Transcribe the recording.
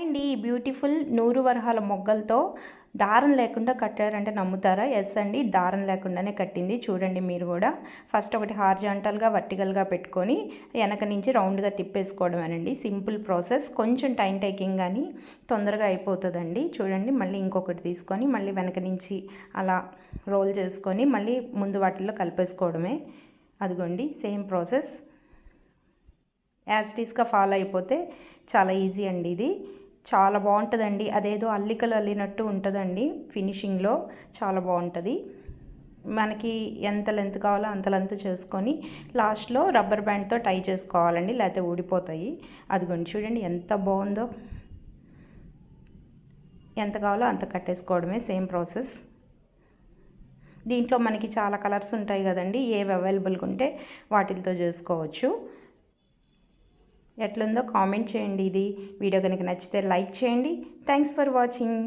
అండి ఈ బ్యూటిఫుల్ నూరు వరహాల మొగ్గలతో దారం లేకుండా కట్టారంటే నమ్ముతారా? ఎస్ అండి దారం లేకుండానే కట్టింది. చూడండి మీరు కూడా. ఫస్ట్ ఒకటి హార్జాంటల్గా వర్టికల్గా పెట్టుకొని వెనక నుంచి రౌండ్గా తిప్పేసుకోవడమేనండి. Simple process. కొంచెం టైం టేకింగ్ కానీ తొందరగా అయిపోతుందండి. చూడండి మళ్ళీ ఇంకొకటి తీసుకొని మళ్ళీ వెనక నుంచి అలా రోల్ చేసుకొని మళ్ళీ ముందు వాటిల్లో కలిపేసుకోవడమే. అదిగోండి సేమ్ ప్రాసెస్. యాజ్టీస్గా ఫాలో అయిపోతే చాలా ఈజీ అండి ఇది. చాలా బాగుంటుందండి. అదేదో అల్లికలు అల్లినట్టు ఉంటుందండి. ఫినిషింగ్లో చాలా బాగుంటుంది. మనకి ఎంత లెంత్ కావాలో అంత లెంత్ చేసుకొని లాస్ట్లో రబ్బర్ బ్యాండ్తో టై చేసుకోవాలండి. లేకపోతే ఊడిపోతాయి. అదిగోండి చూడండి ఎంత బాగుందో. ఎంత కావాలో అంత కట్టేసుకోవడమే సేమ్ ప్రాసెస్. దీంట్లో మనకి చాలా కలర్స్ ఉంటాయి కదండి. ఏవి అవైలబుల్గా ఉంటే వాటితో చేసుకోవచ్చు. ఎట్లుందో కామెంట్ చేయండి ఇది వీడియో కనుక నచ్చితే లైక్ చేయండి. Thanks for watching